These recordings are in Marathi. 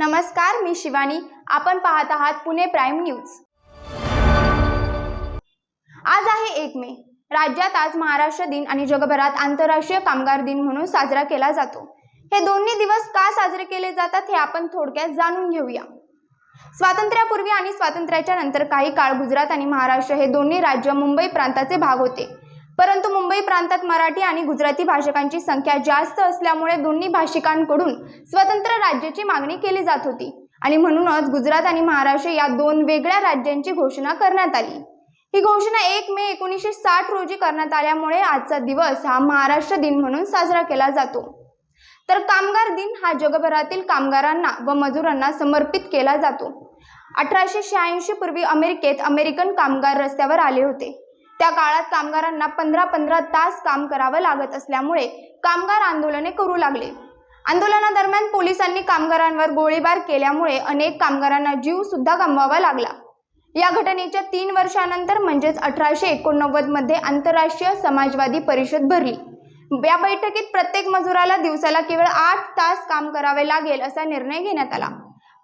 नमस्कार मी शिवानी. आपण पाहत आहात पुणे प्राईम न्यूज. आज आहे एक मे. राज्यात आज महाराष्ट्र दिन आणि जगभरात आंतरराष्ट्रीय कामगार दिन म्हणून साजरा केला जातो. हे दोन्ही दिवस का साजरे केले जातात हे आपण थोडक्यात जाणून घेऊया. स्वातंत्र्यापूर्वी आणि स्वातंत्र्याच्या नंतर काही काळ गुजरात आणि महाराष्ट्र हे दोन्ही राज्य मुंबई प्रांताचे भाग होते. परंतु मुंबई प्रांतात मराठी आणि गुजराती भाषकांची संख्या जास्त असल्यामुळे दोन्ही भाषिकांकडून स्वतंत्र राज्याची मागणी केली जात होती. आणि म्हणूनच गुजरात आणि महाराष्ट्र या दोन वेगळ्या राज्यांची घोषणा करण्यात आली. ही घोषणा एक मे एकोणीसशे साठ रोजी करण्यात आल्यामुळे आजचा दिवस हा महाराष्ट्र दिन म्हणून साजरा केला जातो. तर कामगार दिन हा जगभरातील कामगारांना व मजुरांना समर्पित केला जातो. अठराशे शहाऐंशी पूर्वी अमेरिकेत अमेरिकन कामगार रस्त्यावर आले होते. त्या काळात कामगारांना पंधरा पंधरा तास काम करावं लागत असल्यामुळे कामगार आंदोलने करू लागले. आंदोलनादरम्यान पोलिसांनी कामगारांवर गोळीबार केल्यामुळे अनेक कामगारांना जीव सुद्धा गमवावा लागला. या घटनेच्या तीन वर्षानंतर म्हणजेच अठराशे एकोणनव्वदमध्ये आंतरराष्ट्रीय समाजवादी परिषद भरली. या बैठकीत प्रत्येक मजुराला दिवसाला केवळ आठ तास काम करावे लागेल असा निर्णय घेण्यात आला.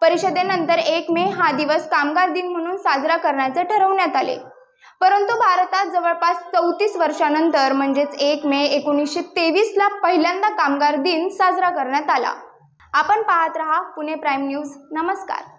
परिषदेनंतर एक मे हा दिवस कामगार दिन म्हणून साजरा करण्याचे ठरवण्यात आले. परंतु भारतात जवळपास चौतीस वर्षानंतर म्हणजेच एक मे एकोणीसशे तेवीसला पहिल्यांदा कामगार दिन साजरा करण्यात आला. आपण पाहत रहा पुणे प्राईम न्यूज. नमस्कार.